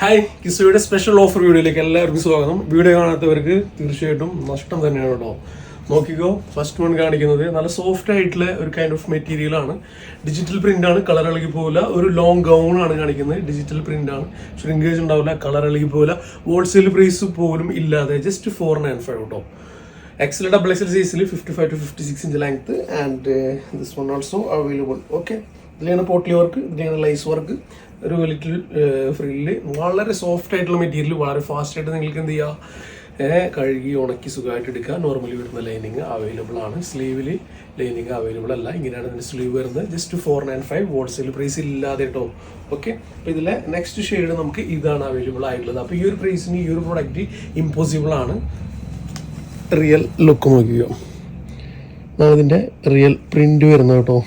Hi കിസോയുടെ special offer വീഡിയോയിലേക്ക് എല്ലാവർക്കും സ്വാഗതം. വീഡിയോ കാണാത്തവർക്ക് തീർച്ചയായിട്ടും നഷ്ടം തന്നെയാണ് കേട്ടോ. നോക്കിക്കോ ഫസ്റ്റ് വൺ കാണിക്കുന്നത് നല്ല സോഫ്റ്റ് ആയിട്ടുള്ള ഒരു കൈൻഡ് ഓഫ് മെറ്റീരിയൽ ആണ്. ഡിജിറ്റൽ പ്രിന്റ് ആണ് കളർ ഇളകി പോകില്ല ഒരു ലോങ് ഗൗൺ ആണ് കാണിക്കുന്നത്. ഡിജിറ്റൽ പ്രിന്റ് ആണ്. ഷ്രിങ്കേജ് ഉണ്ടാവില്ല കളർ ഇളകി പോകില്ല ഹോൾസെയിൽ പ്രൈസ് പോലും ഇല്ലാതെ ജസ്റ്റ് ഫോർ നയൻ ഫൈവ് കേട്ടോ. എക്സൽ ഡബിൾ എക്സൽ സൈസിൽ fifty five to fifty six inch length and this one also available okay ഇതിലാണ് പോട്ട്ലി വർക്ക് ഇതിലാണ് ലൈസ് വർക്ക് ഒരു ലിറ്റിൽ ഫ്രില്ല് വളരെ സോഫ്റ്റ് ആയിട്ടുള്ള മെറ്റീരിയൽ വളരെ ഫാസ്റ്റ് ആയിട്ട് നിങ്ങൾക്ക് എന്ത് ചെയ്യാം? കഴുകി ഉണക്കി സുഖമായിട്ട് എടുക്കുക. നോർമലി വരുന്ന ലൈനിങ് അവൈലബിൾ ആണ്. സ്ലീവിൽ ലൈനിങ് അവൈലബിൾ അല്ല. ഇങ്ങനെയാണ് ഇതിന്റെ സ്ലീവ് വരുന്നത്. Just four nine five wholesale price ഇല്ലാതെ കേട്ടോ ഓക്കെ അപ്പോൾ ഇതിലെ നെക്സ്റ്റ് ഷെയ്ഡ് നമുക്ക് ഇതാണ് അവൈലബിൾ ആയിട്ടുള്ളത്. അപ്പോൾ ഈ ഒരു പ്രൈസിന് ഈ ഒരു പ്രൊഡക്റ്റ് ഇമ്പോസിബിൾ ആണ്. റിയൽ ലുക്ക് നോക്കിയോ ഇതിന്റെ റിയൽ പ്രിന്റ് വരുന്നത് കേട്ടോ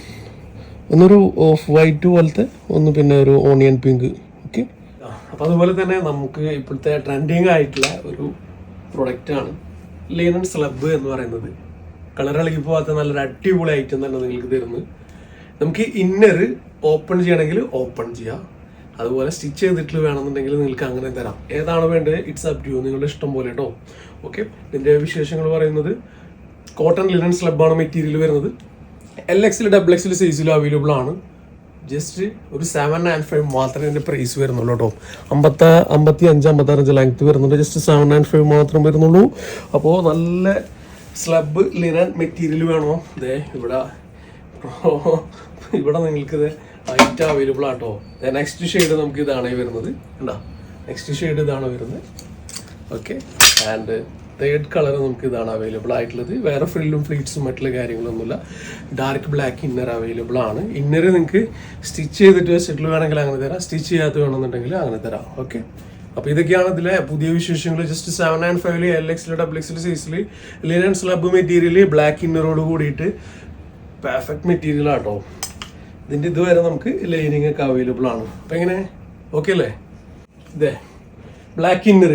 ഒന്നൊരു ഓഫ് വൈറ്റ് പോലത്തെ ഒന്ന് പിന്നെ ഒരു ഓണിയൻ പിങ്ക്. ഓക്കെ? അപ്പോൾ അതുപോലെ തന്നെ നമുക്ക് ഇപ്പോഴത്തെ ട്രെൻഡിങ് ആയിട്ടുള്ള ഒരു പ്രൊഡക്റ്റാണ് ലീനൻ സ്ലബ് എന്ന് പറയുന്നത്. കളർ ഇളകി പോകാത്ത നല്ലൊരു അടിപൊളി ഐറ്റം തന്നെ നിങ്ങൾക്ക് തരുന്നത്. നമുക്ക് ഇന്നർ ഓപ്പൺ ചെയ്യണമെങ്കിൽ ഓപ്പൺ ചെയ്യാം. അതുപോലെ സ്റ്റിച്ച് ചെയ്തിട്ട് വേണമെന്നുണ്ടെങ്കിൽ നിങ്ങൾക്ക് അങ്ങനെ തരാം. ഏതാണ് വേണ്ടത്? ഇറ്റ്സ് അപ് ടു നിങ്ങളുടെ ഇഷ്ടം പോലെ കേട്ടോ ഓക്കെ? ഇതിന്റെ വിശേഷങ്ങൾ പറയുന്നത് കോട്ടൺ ലിനൻ സ്ലബാണ് മെറ്റീരിയൽ വരുന്നത്. എൽ എക്സിൽ ഡബിൾ എക്സിൽ സൈസിലും അവൈലബിൾ ആണ്. ജസ്റ്റ് ഒരു സെവൻ ആൻഡ് ഫൈവ് മാത്രമേ ഇതിന്റെ പ്രൈസ് വരുന്നുള്ളൂ കേട്ടോ. അമ്പത്ത അമ്പത്തി അഞ്ച് അമ്പത്താറഞ്ച് ലെങ്ത് വരുന്നുണ്ട്. ജസ്റ്റ് സെവൻ ആൻഡ് ഫൈവ് മാത്രം വരുന്നുള്ളൂ. അപ്പോൾ നല്ല സ്ലബ് ലിനൻ മെറ്റീരിയൽ വേണോ? ഇതേ ഇവിടെ. ഇവിടെ നിങ്ങൾക്ക് ഇത് ഐറ്റം അവൈലബിൾ ആട്ടോ നെക്സ്റ്റ് ഷെയ്ഡ് നമുക്ക് ഇതാണ് വരുന്നത്. കണ്ടോ? നെക്സ്റ്റ് ഷെയ്ഡ് ഇതാണ് വരുന്നത്. ഓക്കെ ആൻഡ് തേർഡ് കളർ നമുക്ക് ഇതാണ് അവൈലബിൾ ആയിട്ടുള്ളത്. വേറെ ഫ്രില്ലും ഫ്ലീറ്റ്സും മറ്റുള്ള കാര്യങ്ങളൊന്നുമില്ല. ഡാർക്ക് ബ്ലാക്ക് ഇന്നർ അവൈലബിൾ ആണ്. ഇന്നർ നിങ്ങൾക്ക് സ്റ്റിച്ച് ചെയ്തിട്ട് വെച്ചിട്ട് വേണമെങ്കിൽ അങ്ങനെ തരാം. സ്റ്റിച്ച് ചെയ്യാത്ത വേണമെന്നുണ്ടെങ്കിൽ അങ്ങനെ തരാം. ഓക്കെ അപ്പോൾ ഇതൊക്കെയാണ് ഇതിലെ പുതിയ വിശേഷങ്ങൾ. ജസ്റ്റ് സെവൻ ആൻഡ് ഫൈവിൽ എൽ എക്സിൽ ഡബിൾ എക്സിൽ സൈസിൽ ലിനൻ സ്ലബ് മെറ്റീരിയൽ ബ്ലാക്ക് ഇന്നറോട് കൂടിയിട്ട് പെർഫെക്റ്റ് മെറ്റീരിയൽ ആട്ടോ. ഇതിന്റെ ഇതുവരെ നമുക്ക് ലൈനിങ് ഒക്കെ അവൈലബിൾ ആണ്. അപ്പം എങ്ങനെ? ഓക്കെ അല്ലേ? ഇതേ ബ്ലാക്ക് ഇന്നർ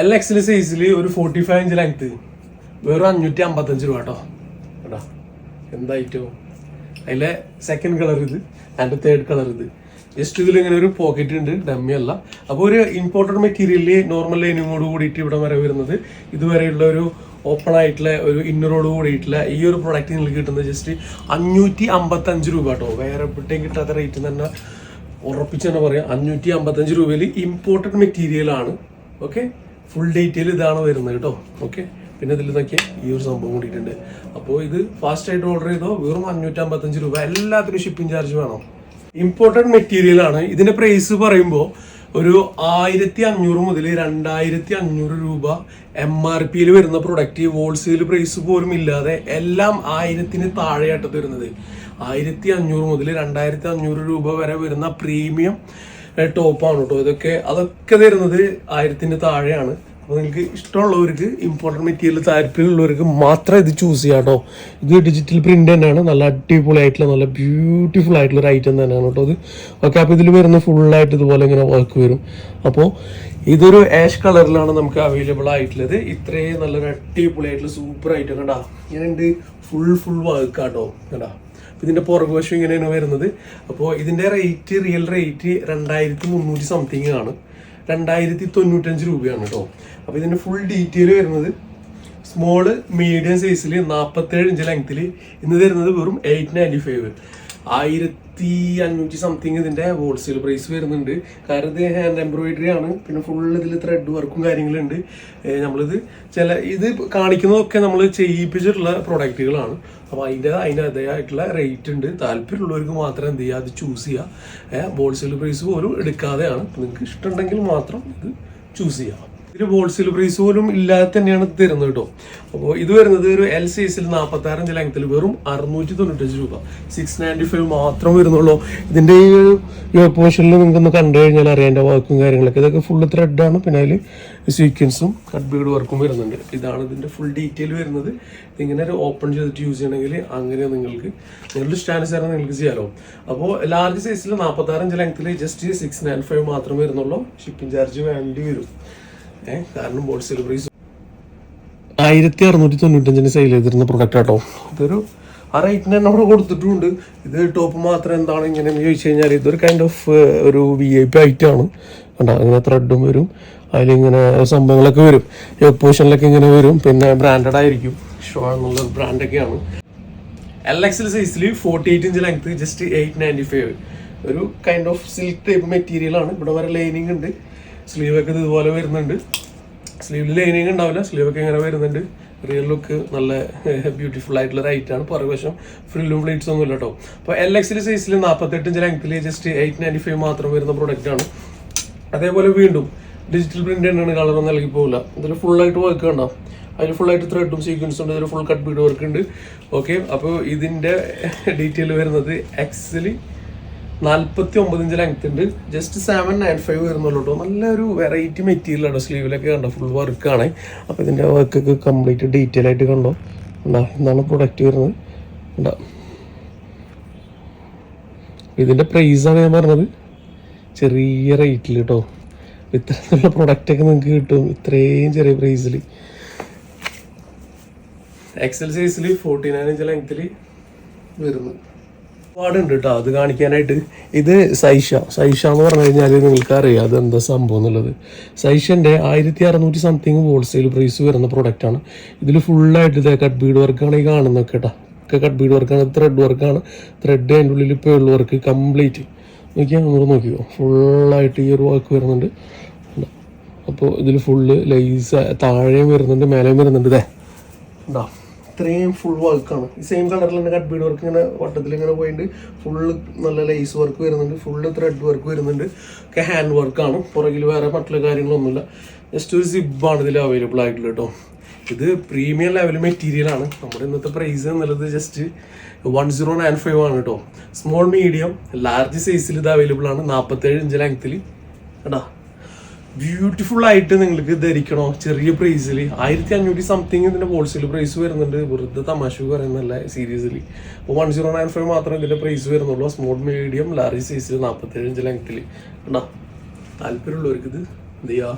എൽ എക്സിൽ സൈസിൽ ഒരു ഫോർട്ടി ഫൈവ് ഇഞ്ച് ലെങ്ത് വെറും അഞ്ഞൂറ്റി അമ്പത്തഞ്ച് രൂപ കേട്ടോ കേട്ടോ എന്തായിട്ടോ. അതിലെ സെക്കൻഡ് കളർ ഇത് ആൻഡ് തേർഡ് കളർ ഇത്. ജസ്റ്റ് ഇതിൽ ഇങ്ങനെ ഒരു പോക്കറ്റ് ഉണ്ട് ഡമ്മി അല്ല. അപ്പോൾ ഒരു ഇമ്പോർട്ടഡ് മെറ്റീരിയലിൽ നോർമൽ ലൈനിങ്ങോട് കൂടിയിട്ട് ഇവിടെ വരെ വരുന്നത് ഇതുവരെയുള്ള ഒരു ഓപ്പൺ ആയിട്ടുള്ള ഒരു ഇന്നറോട് കൂടിയിട്ടുള്ള ഈ ഒരു പ്രൊഡക്റ്റ് നിങ്ങൾക്ക് കിട്ടുന്നത് ജസ്റ്റ് അഞ്ഞൂറ്റി അമ്പത്തഞ്ച് രൂപ കേട്ടോ വേറെ എവിടെയും കിട്ടാത്ത റേറ്റ് തന്നെ ഉറപ്പിച്ച് തന്നെ പറയാം. അഞ്ഞൂറ്റി അമ്പത്തഞ്ച് രൂപയിൽ ഇമ്പോർട്ടഡ് മെറ്റീരിയലാണ് ഓക്കെ ഫുൾ ഡീറ്റെയിൽ ഇതാണ് വരുന്നത് കേട്ടോ. ഓക്കെ പിന്നെ ഇതിൽ നോക്കിയാൽ ഈ ഒരു സംഭവം കൂടിയിട്ടുണ്ട്. അപ്പോൾ ഇത് ഫാസ്റ്റ് ആയിട്ട് ഓർഡർ ചെയ്തോ? വെറും അഞ്ഞൂറ്റമ്പത്തഞ്ച് രൂപ. എല്ലാത്തിനും ഷിപ്പിംഗ് ചാർജ് വേണം. ഇമ്പോർട്ടഡ് മെറ്റീരിയൽ ആണ്. ഇതിന്റെ പ്രൈസ് പറയുമ്പോൾ ഒരു ആയിരത്തി അഞ്ഞൂറ് മുതൽ രണ്ടായിരത്തി അഞ്ഞൂറ് രൂപ എം ആർ പിയിൽ വരുന്ന പ്രൊഡക്റ്റ് ഹോൾസെയിൽ പ്രൈസ് പോലും ഇല്ലാതെ എല്ലാം ആയിരത്തിന് താഴെയായിട്ട് വരുന്നത്. ആയിരത്തി അഞ്ഞൂറ് മുതൽ രണ്ടായിരത്തി അഞ്ഞൂറ് രൂപ വരെ വരുന്ന പ്രീമിയം ടോപ്പാണ് കേട്ടോ ഇതൊക്കെ അതൊക്കെ തരുന്നത് ആയിരത്തിന്റെ താഴെയാണ്. അപ്പോൾ നിങ്ങൾക്ക് ഇഷ്ടമുള്ളവർക്ക് ഇമ്പോർട്ടന്റ് മെറ്റീരിയൽ താല്പര്യമുള്ളവർക്ക് മാത്രം ഇത് ചൂസ് ചെയ്യാം കേട്ടോ ഇത് ഡിജിറ്റൽ പ്രിന്റ് തന്നെയാണ്. നല്ല അടിപൊളി ആയിട്ടുള്ള നല്ല ബ്യൂട്ടിഫുൾ ആയിട്ടുള്ള ഒരു ഐറ്റം തന്നെയാണ് കേട്ടോ അത് ഓക്കെ അപ്പോൾ ഇതിൽ വരുന്ന ഫുള്ളായിട്ട് ഇതുപോലെ ഇങ്ങനെ വർക്ക് വരും. അപ്പോൾ ഇതൊരു ആഷ് കളറിലാണ് നമുക്ക് അവൈലബിൾ ആയിട്ടുള്ളത്. ഇത്രയും നല്ലൊരു അടിപൊളി ആയിട്ടുള്ള സൂപ്പർ ഐറ്റം കണ്ടാ ഇങ്ങനെയുണ്ട് ഫുൾ ഫുൾ വർക്ക് കേട്ടോ കണ്ടാ? ഇതിന്റെ പുറകുവശം ഇങ്ങനെയാണ് വരുന്നത്. അപ്പോൾ ഇതിന്റെ റേറ്റ് റിയൽ റേറ്റ് രണ്ടായിരത്തി മുന്നൂറ്റി സംതിങ് ആണ്. രണ്ടായിരത്തി തൊണ്ണൂറ്റഞ്ച് രൂപയാണ് കേട്ടോ അപ്പോൾ ഇതിന്റെ ഫുൾ ഡീറ്റെയിൽ വരുന്നത് സ്മോൾ മീഡിയം സൈസിൽ നാൽപ്പത്തേഴ് ഇഞ്ച് ലെങ്ത്തിൽ ഇന്ന് തരുന്നത് വെറും എയ്റ്റ് നയന്റി ഫൈവ് ആയിരത്തി അഞ്ഞൂറ്റി സംതിങ് ഇതിന്റെ ഹോൾസെയിൽ പ്രൈസ് വരുന്നുണ്ട്. കാരണം ഇത് ഹാൻഡ് എംബ്രോയിഡറി ആണ്. പിന്നെ ഫുൾ ഇതിൽ ത്രെഡ് വർക്കും കാര്യങ്ങളുണ്ട്. നമ്മളിത് ചില ഇത് കാണിക്കുന്നതൊക്കെ നമ്മൾ ചെയ്യിപ്പിച്ചിട്ടുള്ള പ്രൊഡക്റ്റുകളാണ് അപ്പോൾ അതിന്റെ അതിന്റെ അതേതായിട്ടുള്ള റേറ്റ് ഉണ്ട്. താല്പര്യമുള്ളവർക്ക് മാത്രം എന്ത് ചെയ്യുക അത് ചൂസ് ചെയ്യുക ഹോൾസെയിൽ പ്രൈസ് പോലും എടുക്കാതെയാണ്. നിങ്ങൾക്ക് ഇഷ്ടമുണ്ടെങ്കിൽ മാത്രം ഇത് ചൂസ് ചെയ്യാം. ഇതിന് ഹോൾസെയിൽ പ്രൈസ് പോലും ഇല്ലാതെ തന്നെയാണ് ഇത് തരുന്നത് കേട്ടോ. അപ്പോൾ ഇത് വരുന്നത് ഒരു എൽ സൈസിൽ നാൽപ്പത്തി ഇഞ്ച് ലെങ്ത്തിൽ വെറും അറുന്നൂറ്റി തൊണ്ണൂറ്റഞ്ച് രൂപ. സിക്സ് നയന്റി ഫൈവ് മാത്രം വരുന്നുള്ളൂ. ഇതിന്റെ ഈ പോർഷനിൽ നിങ്ങൾക്കൊന്ന് കണ്ടു കഴിഞ്ഞാൽ അറിയേണ്ട വർക്കും കാര്യങ്ങളൊക്കെ. ഇതൊക്കെ ഫുള്ള് ത്രെഡാണ് പിന്നെ അതിൽ സീക്വൻസും കട്ട് ബീഡ് വർക്കും വരുന്നുണ്ട്. ഇതാണ് ഇതിന്റെ ഫുൾ ഡീറ്റെയിൽ വരുന്നത്. ഇങ്ങനെ ഒരു ഓപ്പൺ ചെയ്തിട്ട് യൂസ് ചെയ്യണമെങ്കിൽ അങ്ങനെ നിങ്ങൾക്ക് നിങ്ങളുടെ സ്റ്റാൻഡ് സാറിന് നിങ്ങൾക്ക് ചെയ്യാമല്ലോ അപ്പോൾ ലാർജ് സൈസിൽ നാൽപ്പത്താറഞ്ച് ലെങ്ത്തിൽ ജസ്റ്റ് സിക്സ് നയൻ ഫൈവ് മാത്രമേ വരുന്നുള്ളൂ. ഷിപ്പിംഗ് ചാർജ് വേണ്ടി വരും. കാരണം ഹോൾസെയിൽ പ്രൈസ് ആയിരത്തി അറുന്നൂറ്റി തൊണ്ണൂറ്റഞ്ചിന് സെയിൽ ചെയ്തിരുന്ന പ്രൊഡക്റ്റ് ആട്ടോ. ഇതൊരു ആ റേറ്റിന് തന്നെ അവിടെ കൊടുത്തിട്ടുണ്ട് ഇത് ടോപ്പ് മാത്രം എന്താണ് ഇങ്ങനെയെന്ന് ചോദിച്ചു കഴിഞ്ഞാൽ ഇതൊരു കൈൻഡ് ഓഫ് ഒരു വി ഐ പി ഐറ്റമാണ് കണ്ടോ? അങ്ങനെ ത്രെഡും വരും. അതിലിങ്ങനെ സംഭവങ്ങളൊക്കെ വരും. പൊസിഷനിലൊക്കെ ഇങ്ങനെ വരും. പിന്നെ ബ്രാൻഡഡ് ആയിരിക്കും. ഷോ എന്നുള്ള ബ്രാൻഡൊക്കെയാണ് എൽ എക്സിൽ സൈസിൽ forty eight inch length just eight ninety five ഒരു കൈൻഡ് ഓഫ് സിൽക്ക് ടൈപ്പ് മെറ്റീരിയലാണ് ഇവിടെ വരെ ലൈനിങ് ഉണ്ട്. സ്ലീവൊക്കെ ഇതുപോലെ വരുന്നുണ്ട്. സ്ലീവിൽ ലൈനിങ് ഉണ്ടാവില്ല. സ്ലീവൊക്കെ ഇങ്ങനെ വരുന്നുണ്ട്. റിയൽ ലുക്ക് നല്ല ബ്യൂട്ടിഫുൾ ആയിട്ടുള്ള റൈറ്റ് ആണ്. പുറകുവശം ഫ്രില്ലും പ്ലേറ്റ്സ് ഒന്നും ഇല്ല കേട്ടോ അപ്പോൾ എൽ എക്സിൽ സൈസിൽ നാൽപ്പത്തെട്ടിഞ്ച് ലെങ്ത്തിൽ ജസ്റ്റ് എയ്റ്റ് നയന്റി ഫൈവ് മാത്രം വരുന്ന പ്രോഡക്റ്റ് ആണ്. അതേപോലെ വീണ്ടും ഡിജിറ്റൽ പ്രിന്റ് തന്നെയാണ് കളർ നൽകി പോകില്ല ഇതിൽ ഫുൾ ആയിട്ട് വർക്ക് കണ്ടോ? അതിൽ ഫുൾ ആയിട്ട് ത്രെഡും സീക്വൻസും ഉണ്ട്. ഇതിൽ ഫുൾ കട്ട് ബീഡ് വർക്ക് ഉണ്ട്. ഓക്കെ അപ്പോൾ ഇതിന്റെ ഡീറ്റെയിൽ വരുന്നത് എക്സിൽ നാൽപ്പത്തി ഒമ്പത് ഇഞ്ച് ലെങ്ത് ഉണ്ട്. ജസ്റ്റ് സെവൻ നയൻ ഫൈവ് വരുന്നുള്ളൂ കേട്ടോ നല്ലൊരു വെറൈറ്റി മെറ്റീരിയൽ ആണ് സ്ലീവിലൊക്കെ കണ്ടോ. ഫുൾ വർക്കാണ് അപ്പോൾ ഇതിന്റെ വർക്കൊക്കെ കംപ്ലീറ്റ് ഡീറ്റെയിൽ ആയിട്ട് കണ്ടോ. ഉണ്ടാ ഇതാണ് പ്രൊഡക്റ്റ് വരുന്നത്. ഉണ്ടാ ഇതിന്റെ പ്രൈസാണ് ഞാൻ പറഞ്ഞത്. ചെറിയ റേറ്റിൽ കേട്ടോ ഇത്തരത്തിലുള്ള പ്രൊഡക്റ്റൊക്കെ നിങ്ങൾക്ക് കിട്ടും. ഇത്രയും ചെറിയ പ്രൈസിൽ എക്സൽ സൈസിൽ ഫോർട്ടി നയൻ ഇഞ്ച് ലെങ്ത്തിൽ വരുന്നു ഒരുപാടുണ്ട് കേട്ടോ അത് കാണിക്കാനായിട്ട്. ഇത് സൈഷ. സൈഷ എന്ന് പറഞ്ഞു കഴിഞ്ഞാൽ നിങ്ങൾക്ക് അറിയാം അത് എന്താ സംഭവം എന്നുള്ളത്. സൈഷന്റെ ആയിരത്തി അറുന്നൂറ്റി സംതിങ് ഹോൾസെയിൽ പ്രൈസ് വരുന്ന പ്രൊഡക്റ്റാണ് ഇതിൽ ഫുള്ളായിട്ട് ഇതേ കട്ട് ബീഡ് വർക്കാണ് ഈ കാണുന്നത് കേട്ടോ. ഒക്കെ കട്ട് ബീഡ് വർക്കാണ് ത്രെഡ് വർക്കാണ് ത്രെഡ് അതിന്റെ ഉള്ളിൽ പേൾ വർക്ക് കംപ്ലീറ്റ് നോക്കിയാൽ നമ്മൾ നോക്കിയോ ഫുള്ളായിട്ട് ഈ ഒരു വർക്ക് വരുന്നുണ്ട്. അപ്പോൾ ഇതിൽ ഫുള്ള് ലൈസ് താഴെയും വരുന്നുണ്ട് മേലെയും വരുന്നുണ്ട് ഇതേ. ഉണ്ടോ ഇത്രയും ഫുൾ വർക്കാണ് ഈ സെയിം കളറിൽ തന്നെ കട്ട് ബീഡ് വർക്ക് ഇങ്ങനെ വട്ടത്തിൽ ഇങ്ങനെ പോയിട്ട് ഫുള്ള് നല്ല ലൈസ് വർക്ക് വരുന്നുണ്ട്. ഫുള്ള് ത്രെഡ് വർക്ക് വരുന്നുണ്ട്. ഒക്കെ ഹാൻഡ് വർക്കാണ് പുറകിൽ വേറെ മറ്റുള്ള കാര്യങ്ങളൊന്നുമില്ല. ജസ്റ്റ് ഒരു സിബാണ് ഇതിൽ അവൈലബിൾ ആയിട്ടുള്ളത് കേട്ടോ. ഇത് പ്രീമിയം ലെവൽ മെറ്റീരിയൽ ആണ്. നമ്മുടെ ഇന്നത്തെ പ്രൈസ് എന്നുള്ളത് just one zero nine five ആണ് കേട്ടോ. സ്മോൾ മീഡിയം ലാർജ് സൈസിൽ ഇത് അവൈലബിൾ ആണ്. നാൽപ്പത്തേഴ് ഇഞ്ച് ലെങ്ത്തിൽ കേട്ടാ ബ്യൂട്ടിഫുൾ ആയിട്ട് നിങ്ങൾക്ക് ധരിക്കണോ? ചെറിയ പ്രൈസിൽ ആയിരത്തി അഞ്ഞൂറ്റി സംതിങ് ഇതിന്റെ ഹോൾസെയിൽ പ്രൈസ് വരുന്നുണ്ട്. വെറുതെ തമാശ പറയുന്നല്ല സീരീസിലി അപ്പോൾ വൺ സീറോ നയൻ ഫൈവ് മാത്രമേ ഇതിന്റെ പ്രൈസ് വരുന്നുള്ളൂ. സ്മോൾ മീഡിയം ലാർജ് സൈസിൽ നാൽപ്പത്തേഴ് ഇഞ്ച് ലെങ്ത്തിൽ കണ്ടാ? താല്പര്യമുള്ളവർക്ക് ഇത് എന്ത് ചെയ്യാ?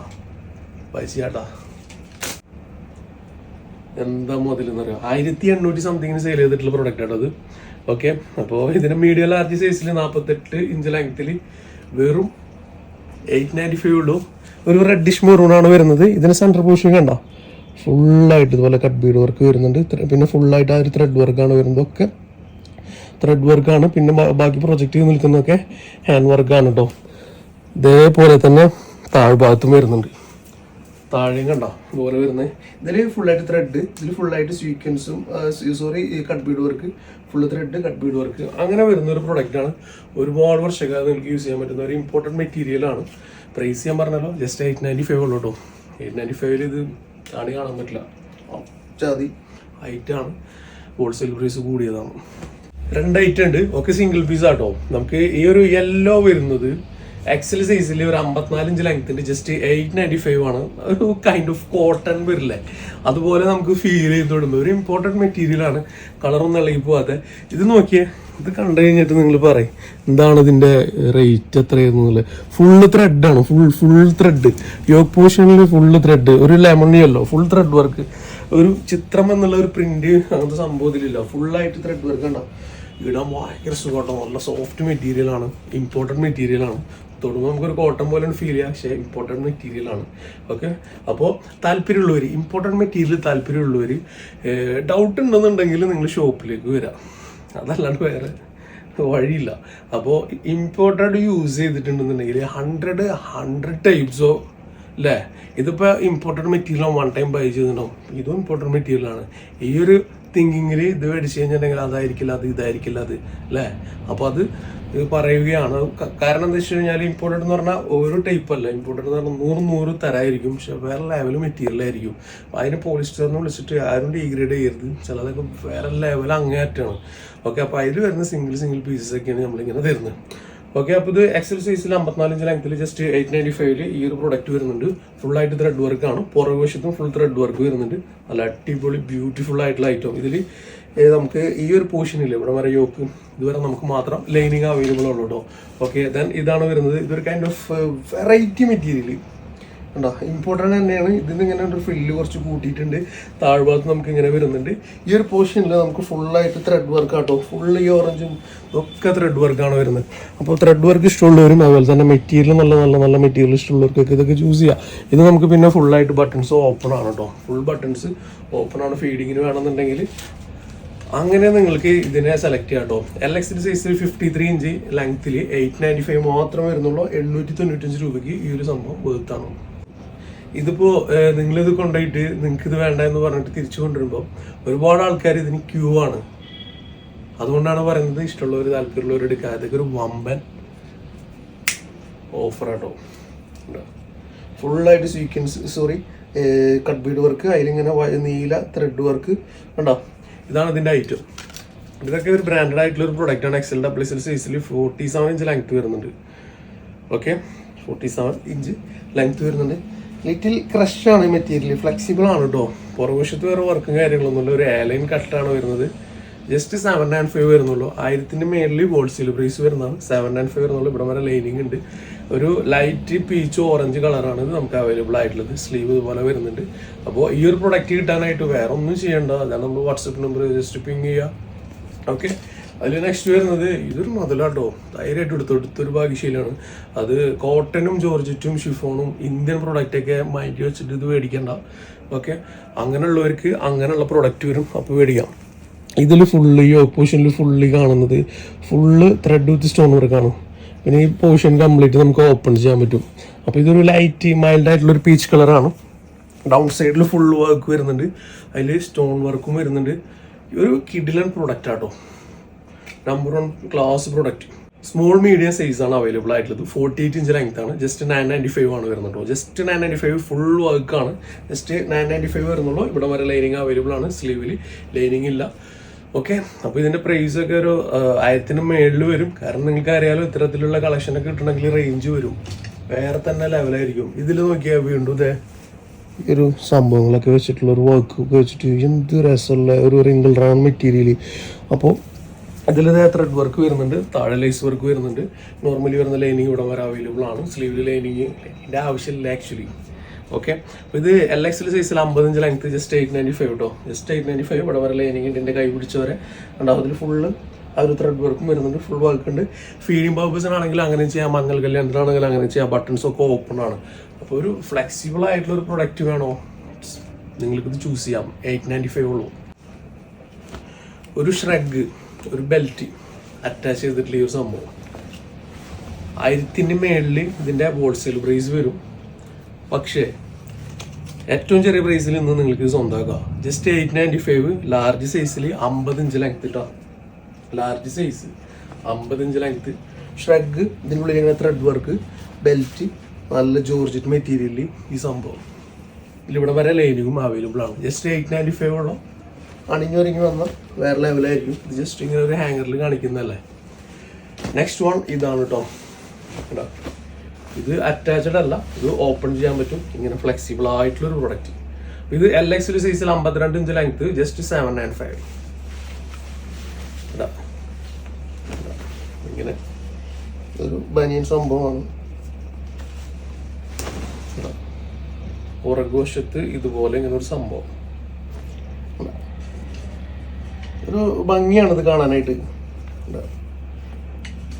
പൈസയാട്ടാ എന്താ മുതൽ എന്ന് പറയാം ആയിരത്തി എണ്ണൂറ്റി സംതിങ്ങിന് സെയിൽ ചെയ്തിട്ടുള്ള പ്രൊഡക്റ്റ് ആണ് അത്. ഓക്കെ അപ്പോൾ ഇതിന്റെ മീഡിയം ലാർജ് സൈസിൽ നാൽപ്പത്തെട്ട് ഇഞ്ച് ലെങ്ത്തിൽ വെറും എയ്റ്റ് നയന്റി ഫൈവ് ഉള്ളൂ. ഒരു റെഡിഷ് മെറൂൺ ആണ് വരുന്നത്. ഇതിന് സെന്റർ പോഷൻ കണ്ട? ഫുള്ളായിട്ട് ഇതുപോലെ കട്ട് ബീഡ് വർക്ക് വരുന്നുണ്ട്. പിന്നെ ഫുള്ളായിട്ട് ആ ഒരു ത്രെഡ് വർക്കാണ് വരുന്നത്. ഒക്കെ ത്രെഡ് വർക്കാണ് പിന്നെ ബാക്കി പ്രൊജക്റ്റ് നിൽക്കുന്നതൊക്കെ ഹാൻഡ് വർക്കാണ് കേട്ടോ ഇതേപോലെ തന്നെ താഴ്ഭാഗത്തും വരുന്നുണ്ട്. താഴെയും കണ്ടോ? ഇതുപോലെ വരുന്നത്. ഇതിൽ ഫുള്ളായിട്ട് ത്രെഡ് ഇതിൽ ഫുള്ളായിട്ട് സ്വീക്വൻസും sorry cut bead work full thread cut bead work അങ്ങനെ വരുന്ന ഒരു പ്രൊഡക്റ്റ് ആണ്. ഒരുപാട് വർഷക്കാലം നിങ്ങൾക്ക് യൂസ് ചെയ്യാൻ പറ്റുന്ന ഒരു ഇമ്പോർട്ടന്റ് മെറ്റീരിയൽ ആണ്. പ്രൈസ് ഞാൻ പറഞ്ഞല്ലോ. ജസ്റ്റ് എയ്റ്റ് നയന്റി ഫൈവ് ഉള്ളൂ കേട്ടോ എയ്റ്റ് നയന്റി ഫൈവിൽ ഇത് കാണി കാണാൻ പറ്റില്ല. ചാതി ഹൈറ്റാണ് ഹോൾസെയിൽ പ്രൈസ് കൂടിയതാണ്. രണ്ട് ഐറ്റം ഉണ്ട്. ഒക്കെ സിംഗിൾ പീസ് ആട്ടോ നമുക്ക് ഈ ഒരു യെല്ലോ വരുന്നത് എക്സൽ സൈസിൽ ഒരു അമ്പത്തിനാല് ഇഞ്ച് ലെങ്ത്തിന്റെ ജസ്റ്റ് എയ്റ്റ് നയന്റി ഫൈവ് ആണ്. ഒരു കൈൻഡ് ഓഫ് കോട്ടൺ വരില്ലേ അതുപോലെ നമുക്ക് ഫീൽ ചെയ്ത് തുടങ്ങും ഒരു ഇമ്പോർട്ടന്റ് മെറ്റീരിയൽ ആണ്. കളറൊന്നും ഇളകി പോവാതെ. ഇത് നോക്കിയേ ഇത് കണ്ടു കഴിഞ്ഞിട്ട് നിങ്ങൾ പറയും എന്താണ് ഇതിന്റെ റേറ്റ് എത്രയായിരുന്നുള്ളത് ഫുള്ള് ത്രെഡാണ് ഫുൾ ഫുൾ ത്രെഡ് യോഗ് പോർഷനിൽ ഫുള്ള് ത്രെഡ് ഒരു lemon yellow full thread work ഒരു ചിത്രം എന്നുള്ള ഒരു പ്രിന്റ് അങ്ങനത്തെ സംഭവത്തിലില്ല. ഫുള്ളായിട്ട് ത്രെഡ് വർക്ക് ഉണ്ടാവും. ഇടാൻ ഭയങ്കര സുഖമാട്ടോ നല്ല സോഫ്റ്റ് മെറ്റീരിയൽ ആണ്. ഇമ്പോർട്ടന്റ് മെറ്റീരിയൽ ആണ്. തൊടുമ്പോൾ നമുക്കൊരു കോട്ടൺ പോലെ ഫീൽ ചെയ്യാം. പക്ഷേ ഇമ്പോർട്ടന്റ് മെറ്റീരിയൽ ആണ്. ഓക്കെ അപ്പോൾ താല്പര്യമുള്ളവർ ഇമ്പോർട്ടന്റ് മെറ്റീരിയൽ താല്പര്യമുള്ളവർ ഡൗട്ട് ഉണ്ടെന്നുണ്ടെങ്കിൽ നിങ്ങൾ ഷോപ്പിലേക്ക് വരാം. അതല്ലാണ്ട് വേറെ വഴിയില്ല. അപ്പോൾ ഇമ്പോർട്ടന്റ് യൂസ് ചെയ്തിട്ടുണ്ടെന്നുണ്ടെങ്കിൽ ഹൺഡ്രഡ് ഹൺഡ്രഡ് ടൈപ്സോ അല്ലേ ഇതിപ്പോൾ important material one time buy ചെയ്തിട്ടുണ്ടാവും. ഇതും ഇമ്പോർട്ടന്റ് മെറ്റീരിയൽ ആണ്. ഈ ഒരു തിങ്കിങ്ങിൽ ഇത് മേടിച്ച് കഴിഞ്ഞിട്ടുണ്ടെങ്കിൽ അതായിരിക്കില്ല അത് ഇതായിരിക്കില്ല അത് അല്ലേ അപ്പോൾ അത് ഇത് പറയുകയാണ്. കാരണം എന്താ വെച്ച് കഴിഞ്ഞാൽ ഇമ്പോർട്ടന്റ് എന്ന് പറഞ്ഞാൽ ഓരോ ടൈപ്പ് അല്ല. ഇമ്പോർട്ടന്റ് എന്ന് പറഞ്ഞാൽ നൂറ് നൂറ് തരായിരിക്കും. പക്ഷെ വേറെ ലെവൽ മെറ്റീരിയൽ ആയിരിക്കും. അപ്പോൾ അതിന് വിളിച്ചിട്ട് ആരും ഡീഗ്രേഡ് ചെയ്യരുത്. ചിലതൊക്കെ വേറെ ലെവൽ അങ്ങേയറ്റാണ് ഓക്കെ അപ്പോൾ അതിൽ വരുന്ന സിംഗിൾ സിംഗിൾ പീസസ് ഒക്കെയാണ് നമ്മളിങ്ങനെ തരുന്നത്. ഓക്കെ അപ്പോൾ ഇത് എക്സൽ സൈസിൽ അമ്പത്തിനാലിഞ്ച് ലെങ്ത്തിൽ ജസ്റ്റ് എയ്റ്റ് നയന്റി ഫൈവിൽ ഈ ഒരു പ്രൊഡക്റ്റ് വരുന്നുണ്ട്. ഫുൾ ആയിട്ട് ത്രെഡ് വർക്ക് ആണ്. പുറകു ഫുൾ ത്രെഡ് വർക്ക് വരുന്നുണ്ട്. നല്ല അടിപൊളി ബ്യൂട്ടിഫുൾ ആയിട്ടുള്ള ഐറ്റം ഇതിൽ നമുക്ക് ഈ ഒരു പോർഷനില്ല ഇവിടെ വരെ യോക്ക് ഇതുവരെ നമുക്ക് മാത്രം ലൈനിങ് അവൈലബിൾ ഉള്ളൂ കേട്ടോ ഓക്കെ ദെൻ ഇതാണ് വരുന്നത്. ഇതൊരു കൈൻഡ് ഓഫ് വെറൈറ്റി മെറ്റീരിയൽ ഉണ്ടോ ഇമ്പോർട്ടന്റ് തന്നെയാണ്. ഇതിന് ഇങ്ങനെ ഒരു ഫില്ല് കുറച്ച് കൂട്ടിയിട്ടുണ്ട്. താഴ്ഭാഗത്ത് നമുക്ക് ഇങ്ങനെ വരുന്നുണ്ട്. ഈ ഒരു പോർഷനിൽ നമുക്ക് ഫുള്ളായിട്ട് ത്രെഡ് വർക്ക് ആട്ടോ ഫുൾ ഈ ഓറഞ്ചും ഒക്കെ ത്രെഡ് വർക്കാണ് വരുന്നത്. അപ്പോൾ ത്രെഡ് വർക്ക് ഇഷ്ടമുള്ളവരും അതുപോലെ തന്നെ മെറ്റീരിയൽ നല്ല നല്ല നല്ല മെറ്റീരിയൽ ഇഷ്ടമുള്ളവർക്കൊക്കെ ഇതൊക്കെ ചൂസ് ചെയ്യാം. ഇത് നമുക്ക് പിന്നെ ഫുള്ളായിട്ട് ബട്ടൺസ് ഓപ്പൺ ആണ് കേട്ടോ ഫുൾ ബട്ടൺസ് ഓപ്പൺ ആണ്. ഫീഡിങ്ങിന് വേണമെന്നുണ്ടെങ്കിൽ അങ്ങനെ നിങ്ങൾക്ക് ഇതിനെ സെലക്ട് ചെയ്യാം കേട്ടോ എൽ എക്സിന്റെ സൈസിൽ ഫിഫ്റ്റി ത്രീ ഇഞ്ച് ലെങ്ത്തിൽ എയ്റ്റ് നയന്റി ഫൈവ് മാത്രമേ വരുന്നുള്ളൂ. എണ്ണൂറ്റി തൊണ്ണൂറ്റഞ്ച് രൂപയ്ക്ക് ഈ ഒരു സംഭവം വേർത്താണ് ഇതിപ്പോൾ നിങ്ങളിത് കൊണ്ടുപോയിട്ട് നിങ്ങൾക്ക് ഇത് വേണ്ട എന്ന് പറഞ്ഞിട്ട് തിരിച്ചു കൊണ്ടുവരുമ്പോൾ ഒരുപാട് ആൾക്കാർ ഇതിന് ക്യൂ ആണ്. അതുകൊണ്ടാണ് പറയുന്നത് ഇഷ്ടമുള്ളവർ താല്പര്യമുള്ളവർ എടുക്കുക. അതൊക്കെ ഒരു വമ്പൻ ഓഫർ ആട്ടോ. ഫുള്ളായിട്ട് sequence sorry cut bead work അതിലിങ്ങനെ നീല ത്രെഡ് വർക്ക് കണ്ടോ? ഇതാണ് ഇതിന്റെ ഐറ്റം ഇതൊക്കെ ഒരു ബ്രാൻഡഡ് ആയിട്ടുള്ള ഒരു പ്രൊഡക്റ്റ് ആണ്. എക്സൽ ഡബ്ല്യു സെൽ സൈസിൽ ഫോർട്ടി സെവൻ ഇഞ്ച് ലെങ്ത് വരുന്നുണ്ട്. Okay forty seven inch length വരുന്നുണ്ട്. ലിറ്റിൽ ക്രഷ് ആണ് മെറ്റീരിയൽ ഫ്ലെക്സിബിൾ ആണ് കേട്ടോ പുറകുവശത്ത് വേറെ വർക്കും കാര്യങ്ങളൊന്നുമില്ല ഒരു ഏലൈൻ കട്ടാണ് വരുന്നത്. ജസ്റ്റ് സെവൻ ആൻഡ് ഫൈവ് വരുന്നുള്ളൂ. ആയിരത്തിന്റെ മേളിൽ ഹോൾസെയിൽ പ്രൈസ് വരുന്നതാണ്. സെവൻ ആൻഡ് ഫൈവ് വരുന്നുള്ളൂ. ഇവിടെ വരെ ലൈനിങ് ഉണ്ട്. ഒരു ലൈറ്റ് പീച്ച് ഓറഞ്ച് കളറാണ് ഇത് നമുക്ക് അവൈലബിൾ ആയിട്ടുള്ളത്. സ്ലീവ് ഇതുപോലെ വരുന്നുണ്ട്. അപ്പോൾ ഈ ഒരു പ്രൊഡക്റ്റ് കിട്ടാനായിട്ട് വേറെ ഒന്നും ചെയ്യേണ്ട. അതാണ് നമ്മൾ വാട്സപ്പ് നമ്പർ ജസ്റ്റ് പിങ് ചെയ്യുക ഓക്കെ അതിൽ നെക്സ്റ്റ് വരുന്നത് ഇതൊരു മുതലാട്ടോ. ധൈര്യമായിട്ട് എടുത്തു. എടുത്തൊരു ഭാഗ്യശീലമാണ് അത് കോട്ടനും ജോർജറ്റും ഷിഫോണും ഇന്ത്യൻ പ്രൊഡക്റ്റൊക്കെ മൈൻഡ് വെച്ചിട്ട് ഇത് മേടിക്കണ്ട. ഓക്കെ അങ്ങനെയുള്ളവർക്ക് അങ്ങനെയുള്ള പ്രൊഡക്റ്റ് വരും. അപ്പോൾ മേടിക്കാം. ഇതിൽ ഫുള്ള് ഈ ഓപ്പോഷനിൽ ഫുള്ളി കാണുന്നത്. ഫുള്ള് ത്രെഡ് വിത്ത് സ്റ്റോൺ വർക്കാണ് പിന്നെ ഈ പോർഷൻ കംപ്ലീറ്റ് നമുക്ക് ഓപ്പൺ ചെയ്യാൻ പറ്റും. അപ്പോൾ ഇതൊരു ലൈറ്റ് മൈൽഡ് ആയിട്ടുള്ള ഒരു പീച്ച് കളറാണ് ഡൗൺ സൈഡിൽ ഫുൾ വർക്ക് വരുന്നുണ്ട്. അതിൽ സ്റ്റോൺ വർക്കും വരുന്നുണ്ട്. ഒരു കിഡിലൻ പ്രൊഡക്റ്റ് ആട്ടോ. Number one class product small medium size ആണ് അവൈലബിൾ ആയിട്ടുള്ളത്. ഫോർട്ടി എയ്റ്റ് ഇഞ്ച് ലെങ്ത് ആണ്. ജസ്റ്റ് നയൻ നയന്റി ഫൈവ് ആണ് വരുന്നത് കേട്ടോ just nine ninety five full work ആണ്. ജസ്റ്റ് നയൻ നയന്റി ഫൈവ് വരുന്നുള്ളൂ. ഇവിടെ വരെ ലൈനിങ് അവൈലബിൾ ആണ്. സ്ലീവിൽ ലൈനിങ് ഇല്ല. ഓക്കെ അപ്പോൾ ഇതിന്റെ പ്രൈസ് ഒക്കെ ഒരു ആയിരത്തിന് മേളിൽ വരും. കാരണം നിങ്ങൾക്ക് അറിയാലോ ഇത്തരത്തിലുള്ള കളക്ഷനൊക്കെ കിട്ടണമെങ്കിൽ റേഞ്ച് വരും. വേറെ തന്നെ ലെവലായിരിക്കും ഇതിൽ നോക്കിയാൽ വീണ്ടും ഇതേ ഈ ഒരു സംഭവങ്ങളൊക്കെ വെച്ചിട്ടുള്ള ഒരു വർക്ക് ഒക്കെ വെച്ചിട്ട് എന്ത് രസമുള്ള ഒരു റിങ്കിൾ റൗണ്ട് മെറ്റീരിയൽ അപ്പോൾ അതിൽ ത്രെഡ് വർക്ക് വരുന്നുണ്ട് താഴെ ലൈസ് വർക്ക് വരുന്നുണ്ട്. നോർമലി വരുന്ന ലൈനിങ് ഇവിടെ വരെ അവൈലബിൾ ആണ്. സ്ലീവിൽ ലൈനിങ് ഇതിന്റെ ആവശ്യമില്ല ആക്ച്വലി ഓക്കെ അപ്പോൾ ഇത് എൽ എക്സിൽ സൈസിൽ അമ്പത്തഞ്ച് length just eight ninety five കേട്ടോ ജസ്റ്റ് എയ്റ്റ് നയന്റി ഫൈവ് ഇവിടെ വരെ ലൈനിങ് എന്റെ കൈ പിടിച്ചവരെ. ഉണ്ടാവും അതിൽ ഫുള്ള് ആ ഒരു ത്രെഡ് വർക്കും വരുന്നുണ്ട്. ഫുൾ വർക്ക് ഉണ്ട്. ഫീഡിങ് പർപ്പസിനാണെങ്കിൽ അങ്ങനെ ചെയ്യാം. മംഗൽ കല്യാണത്തിനാണെങ്കിൽ അങ്ങനെ ചെയ്യാം. ബട്ടൺസ് ഒക്കെ ഓപ്പൺ ആണ്. അപ്പോൾ ഒരു ഫ്ലെക്സിബിൾ ആയിട്ടുള്ള ഒരു പ്രൊഡക്റ്റ് വേണോ? നിങ്ങൾക്കിത് ചൂസ് ചെയ്യാം. എയ്റ്റ് നയന്റി ഫൈവ് ഉള്ളൂ. ഒരു ഷ്രഗ് ഒരു ബെൽറ്റ് അറ്റാച്ച് ചെയ്തിട്ടുള്ള ഈ ഒരു സംഭവം. ആയിരത്തിന്റെ മേളിൽ ഇതിന്റെ ഹോൾസെയിൽ പ്രൈസ് വരും. പക്ഷേ ഏറ്റവും ചെറിയ പ്രൈസിൽ ഇന്ന് നിങ്ങൾക്ക് സ്വന്തമാക്കാം just eight ninety five large സൈസിൽ അമ്പത് ഇഞ്ച് ലെങ്ത് ഇട്ടാ ലാർജ് സൈസ് അമ്പത് ഇഞ്ച് ലെങ്ത് ഷ്രഗ് ഇതിന്റെ ഉള്ളിൽ ഇങ്ങനെ ത്രെഡ് വർക്ക് ബെൽറ്റ് നല്ല ജോർജറ്റ് മെറ്റീരിയലിൽ ഈ സംഭവം. ഇതിലിവിടെ വരെ ലൈനിങ്ങും അവൈലബിൾ ആണ്. ജസ്റ്റ് എയ്റ്റ് നയന്റി ഫൈവ് ഉള്ളൂ അണിഞ്ഞൊരുങ്ങി വന്ന വേറെ ലെവലായിരിക്കും ഇത് ജസ്റ്റ് ഇങ്ങനെ ഒരു ഹാങ്ങറിൽ കാണിക്കുന്നതല്ലേ? നെക്സ്റ്റ് വൺ ഇതാണ് കേട്ടോ കേട്ടോ ഇത് അറ്റാച്ച്ഡ് അല്ല ഇത് ഓപ്പൺ ചെയ്യാൻ പറ്റും. ഇങ്ങനെ ഫ്ലെക്സിബിൾ ആയിട്ടുള്ള ഒരു പ്രൊഡക്റ്റ് ഇത് എൽ എക്സിൽ സൈസിൽ അമ്പത്തിരണ്ട് inch length just seven nine five ഇങ്ങനെ ഒരു ബനിയൻ സംഭവമാണ്. പുറകുവശത്ത് ഇതുപോലെ ഇങ്ങനെ ഒരു സംഭവം. ഒരു ഭംഗിയാണ് ഇത്. കാണാനായിട്ട്.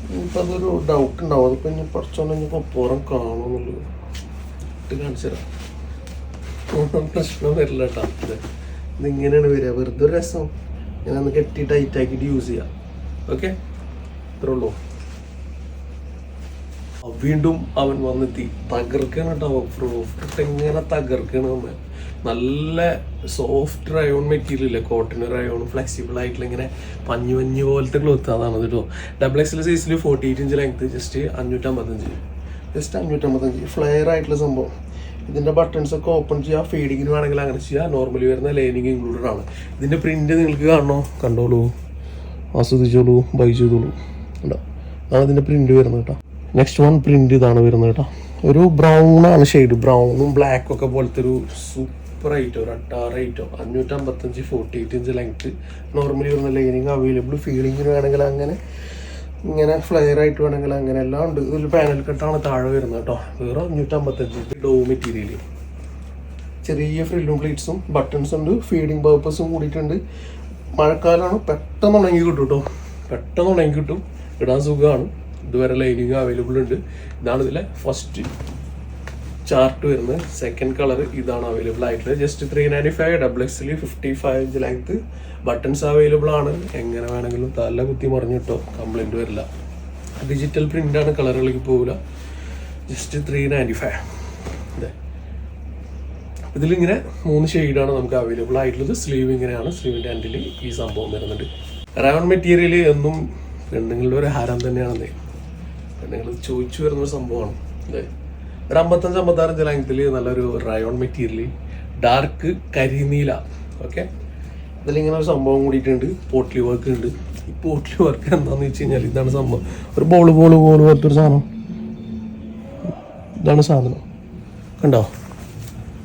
ഇനിയിപ്പോ അതൊരു ഡൗട്ട് ഉണ്ടാവും. അതിപ്പോ ഇനി കുറച്ചോണ്ട് ഇനി പുറം കാണുമെന്നുള്ളത് ഇട്ട് ഒന്നും പ്രശ്നം വരില്ല കേട്ടോ. ഇത് ഇതിങ്ങനെയാണ് വരിക? വെറുതെ ഒരു രസം. ഞാൻ അന്ന് കെട്ടി ടൈറ്റ് ആക്കിയിട്ട് യൂസ് ചെയ്യാം. ഓക്കെ ഇത്രേ ഉള്ളൂ. വീണ്ടും അവൻ വന്നെത്തി. തകർക്കാണ് കേട്ടോ പ്രോഫിറ്റ് എങ്ങനെ തകർക്കാണ് നല്ല സോഫ്റ്റ് റയോൺ മെറ്റീരിയൽ ഇല്ലേ? കോട്ടൺ റയോൺ ഫ്ലെക്സിബിൾ ആയിട്ടുള്ള ഇങ്ങനെ പഞ്ഞു പഞ്ഞു പോലത്തെ ക്ലോത്ത് അതാണ് കേട്ടോ ഡബിൾ എക്സിൽ സൈസിൽ forty eight inch length just അഞ്ഞൂറ്റമ്പത്തഞ്ച്. ജസ്റ്റ് അഞ്ഞൂറ്റമ്പത്തഞ്ച്. ഫ്ലെയർ ആയിട്ടുള്ള സംഭവം. ഇതിന്റെ ബട്ടൺസ് ഒക്കെ ഓപ്പൺ ചെയ്യുക ഫീഡിങ്ങിന് വേണമെങ്കിൽ അങ്ങനെ ചെയ്യുക നോർമലി വരുന്ന ലൈനിങ് ഇൻക്ലൂഡഡ് ആണ്. ഇതിന്റെ പ്രിന്റ് നിങ്ങൾക്ക് കാണണോ? കണ്ടോളൂ. ആസ്വദിച്ചോളൂ. ബൈ ചെയ്തോളൂ. കേട്ടോ അതാണ് ഇതിന്റെ പ്രിന്റ് വരുന്നത് കേട്ടോ നെക്സ്റ്റ് വൺ പ്രിന്റ് ഇതാണ് വരുന്നത് കേട്ടോ. ഒരു ബ്രൗൺ ആണ് ഷെയ്ഡ് ബ്രൗണും ബ്ലാക്കും ഒക്കെ പോലത്തെ ഒരു സൂപ്പർ ഐറ്റം ഒരു അട്ടാറ് item അഞ്ഞൂറ്റമ്പത്തഞ്ച് forty eight inch length normally വരുന്ന ലൈനിങ് അവൈലബിൾ ഫീലിങ്ങിന് വേണമെങ്കിൽ അങ്ങനെ ഇങ്ങനെ ഫ്ലെയർ ആയിട്ട് വേണമെങ്കിൽ അങ്ങനെ എല്ലാം ഉണ്ട്. ഒരു പാനൽ കെട്ടാണ് താഴെ വരുന്നത് കേട്ടോ. വേറെ അഞ്ഞൂറ്റമ്പത്തഞ്ച് ഡോ മെറ്റീരിയൽ ചെറിയ ഫ്രില്ലും പ്ലേറ്റ്സും ബട്ടൺസ് ഉണ്ട്. ഫീഡിങ് പേർപ്പസും കൂടിയിട്ടുണ്ട്. മഴക്കാലമാണ് പെട്ടെന്ന് ഉണങ്ങി കിട്ടും കേട്ടോ. പെട്ടെന്ന് ഉണങ്ങി കിട്ടും. ഇടാൻ സുഖമാണ്. ഇതുവരെ ലൈനിങ് അവൈലബിൾ ഉണ്ട്. ഇതാണ് ഇതിലെ ഫസ്റ്റ് ചാർട്ട് വരുന്നത് സെക്കൻഡ് കളർ ഇതാണ് അവൈലബിൾ ആയിട്ടുള്ളത്. Just three ninety five double എക്സിൽ fifty five inch length buttons available ആണ്. എങ്ങനെ വേണമെങ്കിലും തല കുത്തി മറിഞ്ഞു കിട്ടോ കംപ്ലൈന്റ് വരില്ല. ഡിജിറ്റൽ പ്രിന്റ് ആണ് കളറുകളിലേക്ക് പോകില്ല ജസ്റ്റ് ത്രീ നയന്റി ഫൈവ് അതെ ഇതിലിങ്ങനെ മൂന്ന് ഷെയ്ഡാണ് നമുക്ക് അവൈലബിൾ ആയിട്ടുള്ളത്. സ്ലീവ് ഇങ്ങനെയാണ്. സ്ലീവിന്റെ ആൻഡിൽ ഈ സംഭവം വരുന്നുണ്ട്. റൗണ്ട് മെറ്റീരിയൽ എന്നും പെണ്ണുങ്ങളുടെ ഒരു ഹാരം തന്നെയാണെന്നേ. പെണ്ണുങ്ങൾ ചോദിച്ചു വരുന്ന ഒരു സംഭവമാണ്. അല്ലേ ഒരു അമ്പത്തഞ്ച് അമ്പത്താറഞ്ച് ലെങ്ത്തിൽ നല്ലൊരു റയോൺ മെറ്റീരിയൽ ഡാർക്ക് കരിനീല ഓക്കെ അതിലിങ്ങനെ ഒരു സംഭവം കൂടിയിട്ടുണ്ട്. പോട്ട്ലി വർക്ക് ഉണ്ട്. ഈ പോട്ട്ലി വർക്ക് എന്താണെന്ന് വെച്ച് കഴിഞ്ഞാൽ ഇതാണ് സംഭവം. ഒരു ബോൾ ബോൾ ബോൾ പോലത്തെ സാധനം. ഇതാണ് സാധനം. കണ്ടോ?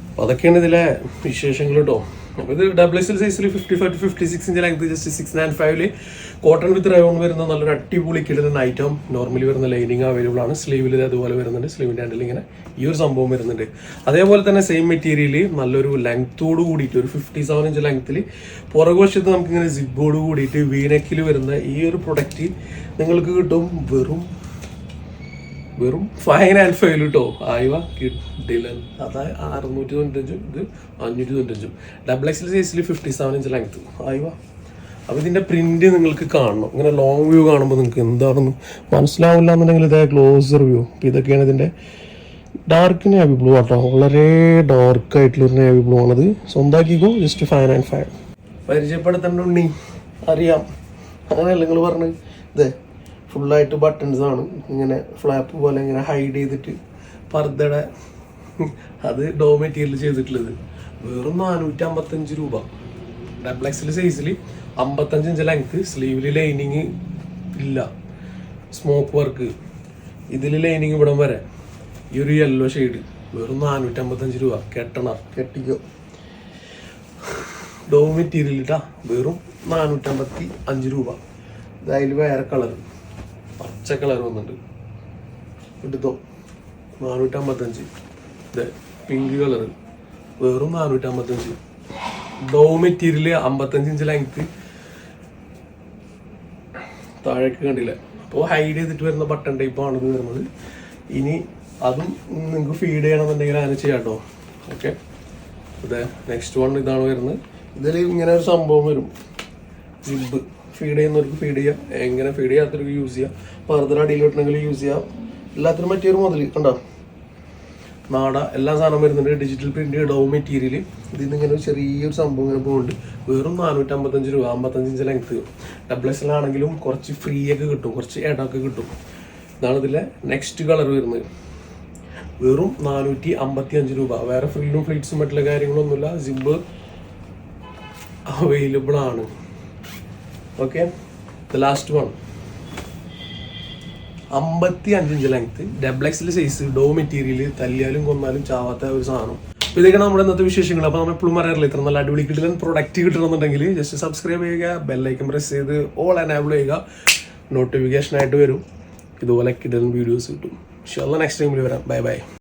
അപ്പോൾ അതൊക്കെയാണ് ഇതിലെ വിശേഷങ്ങൾ കേട്ടോ അപ്പോൾ ഇത് ഡബിൾ എൽ സൈസിൽ fifty five to fifty six inch length just six nine ഫൈവിൽ കോട്ടൺ വിത്ത് റയോൺ വരുന്ന നല്ലൊരു അടിപൊളി കിടന്ന ഐറ്റം നോർമലി വരുന്ന ലൈനിങ് അവൈലബിൾ ആണ്. സ്ലീവിൽ അതുപോലെ വരുന്നുണ്ട്. സ്ലീവിന്റെ ഹാൻഡിൽ ഇങ്ങനെ ഈ ഒരു സംഭവം വരുന്നുണ്ട്. അതേപോലെ തന്നെ സെയിം മെറ്റീരിയൽ നല്ലൊരു ലെങ്ത്തോട് കൂടിയിട്ട് ഒരു ഫിഫ്റ്റി സെവൻ ഇഞ്ച് ലെങ്ത്തിൽ പുറകുവശത്ത് നമുക്കിങ്ങനെ സിബോട് കൂടിയിട്ട് വീനക്കിൽ വരുന്ന ഈ ഒരു പ്രൊഡക്റ്റ് നിങ്ങൾക്ക് കിട്ടും വെറും വെറും ഫൈൻ ആൻഡ് ഫൈൽ കിട്ടോ ആയിവ കിട്ടില്ല. അതായത് അറുന്നൂറ്റി തൊണ്ണൂറ്റഞ്ചും ഇത് അഞ്ഞൂറ്റി തൊണ്ണൂറ്റഞ്ചും. ഡബിൾ എക്സിൽ സൈസിൽ ഫിഫ്റ്റി സെവൻ ഇഞ്ച് ലെങ്ത് ആയിവ അപ്പോൾ ഇതിന്റെ പ്രിന്റ് നിങ്ങൾക്ക് കാണണം. ഇങ്ങനെ ലോങ് വ്യൂ കാണുമ്പോൾ നിങ്ങൾക്ക് എന്താണെന്ന് മനസ്സിലാവില്ല എന്നുണ്ടെങ്കിൽ ഇതേ ക്ലോസർ വ്യൂ അപ്പോൾ ഇതൊക്കെയാണ് ഇതിന്റെ ഡാർക്ക് നേവി ബ്ലൂ ആട്ടോ. വളരെ ഡാർക്ക് ആയിട്ടുള്ളൊരു നേവി ബ്ലൂ ആണത്. സ്വന്തമാക്കിക്കോ ജസ്റ്റ് ഫൈവ് ആൻഡ് ഫൈവ് പരിചയപ്പെടുത്തേണ്ട ഉണ്ണി? അറിയാം. അങ്ങനെയല്ല നിങ്ങൾ പറഞ്ഞ് ഇതേ ഫുള്ളായിട്ട് ബട്ടൺസ് ആണ് ഇങ്ങനെ ഫ്ലാപ്പ് പോലെ ഇങ്ങനെ ഹൈഡ് ചെയ്തിട്ട് പർദ്ദയുടെ അത് ഡോ മെറ്റീരിയൽ ചെയ്തിട്ടുള്ളത്. വെറും നാനൂറ്റി അമ്പത്തഞ്ച് രൂപ ഡബിൾ എക്സിൽ സൈസിൽ അമ്പത്തഞ്ച് ഇഞ്ച് ലെങ്ത് സ്ലീവിൽ ലൈനിങ് ഇല്ല. സ്മോക്ക് വർക്ക് ഇതിൽ ലൈനിങ് ഇവിടം വരെ. ഈ ഒരു യെല്ലോ ഷെയ്ഡ് വെറും നാനൂറ്റി അമ്പത്തഞ്ച് രൂപ. കെട്ടണ. കെട്ടിക്കോ. ഡോ മെറ്റീരിയൽ ഇട്ടാ വെറും നാനൂറ്റമ്പത്തി അഞ്ച് രൂപ ഇതായാലും വേറെ കളർ പച്ച കളർ വന്നിട്ടുണ്ട് എടുത്തോ നാനൂറ്റമ്പത്തഞ്ച്. അമ്പത്തഞ്ച് പിങ്ക് കളർ വെറും നാനൂറ്റമ്പത്തഞ്ച്. ഡോ മെറ്റീരിയൽ അമ്പത്തഞ്ച് ഇഞ്ച് ലെങ്ത് താഴേക്ക് കണ്ടില്ല? അപ്പോൾ ഹൈഡ് ചെയ്തിട്ട് വരുന്ന ബട്ടൺ ടൈപ്പ് ആണ് ഇത് വരുന്നത്. ഇനി അതും നിങ്ങൾക്ക് ഫീഡ് ചെയ്യണമെന്നുണ്ടെങ്കിൽ അങ്ങനെ ചെയ്യാം കേട്ടോ ഓക്കെ അതെ നെക്സ്റ്റ് വൺ ഇതാണ് വരുന്നത്. ഇതിൽ ഇങ്ങനെ ഒരു സംഭവം വരും. ജിബ് ഫീഡ് ചെയ്യുന്നവർക്ക് ഫീഡ് ചെയ്യാം. എങ്ങനെ ഫീഡ് ചെയ്യാത്തവർക്ക് യൂസ് ചെയ്യാം. പർദ്ദ അടിയിൽ വെട്ടണമെങ്കിൽ യൂസ് ചെയ്യാം. എല്ലാത്തിനും പറ്റിയൊരു മുതൽ കണ്ടോ? നാട എല്ലാ സാധനം വരുന്നുണ്ട്. ഡിജിറ്റൽ പ്രിന്റ് ഡോ മെറ്റീരിയൽ ഇതിൽ നിന്ന് ഇങ്ങനെ ചെറിയൊരു സംഭവം ഇങ്ങനെ പോകുന്നുണ്ട് വെറും രൂപ അമ്പത്തഞ്ച് ഇഞ്ച് ലെങ്ത് ഡബിൾ എസ് ആണെങ്കിലും കുറച്ച് ഫ്രീ ഒക്കെ കിട്ടും. കുറച്ച് ഇടമൊക്കെ കിട്ടും. ഇതാണ് ഇതിലെ നെക്സ്റ്റ് കളർ വരുന്നത്. വെറും നാനൂറ്റി അമ്പത്തി അഞ്ച് രൂപ വേറെ ഫ്രീഡും ഫ്ലീറ്റ്സും മറ്റുള്ള കാര്യങ്ങളൊന്നുമില്ല. സിബ് അവൈലബിൾ ആണ്. ഓക്കെ ദ ലാസ്റ്റ് വൺ അമ്പത്തി അഞ്ചിഞ്ച് ലെങ്ത് ഡബിൾ സൈസ് ഡോ മെറ്റീരിയൽ തല്ലിയാലും കൊന്നാലും ചാവാത്ത ഒരു സാധനം. അപ്പോൾ ഇതൊക്കെ നമ്മുടെ ഇന്നത്തെ വിശേഷങ്ങൾ. അപ്പോൾ നമ്മൾ എപ്പോഴും പറയാറില്ല ഇത്ര നല്ല അടിപൊളി കിട്ടുന്ന പ്രൊഡക്റ്റ് കിട്ടണമെന്നുണ്ടെങ്കിൽ ജസ്റ്റ് സബ്സ്ക്രൈബ് ചെയ്യുക ബെല്ലൈക്കൻ പ്രസ് ചെയ്ത് ഓൾ എനാബിൾ ചെയ്യുക. നോട്ടിഫിക്കേഷൻ ആയിട്ട് വരും. ഇതുപോലെ കിട്ടുന്ന വീഡിയോസ് കിട്ടും. ഇൻഷാല്ല നെക്സ്റ്റ് ടൈമിൽ വരാം. Bye bye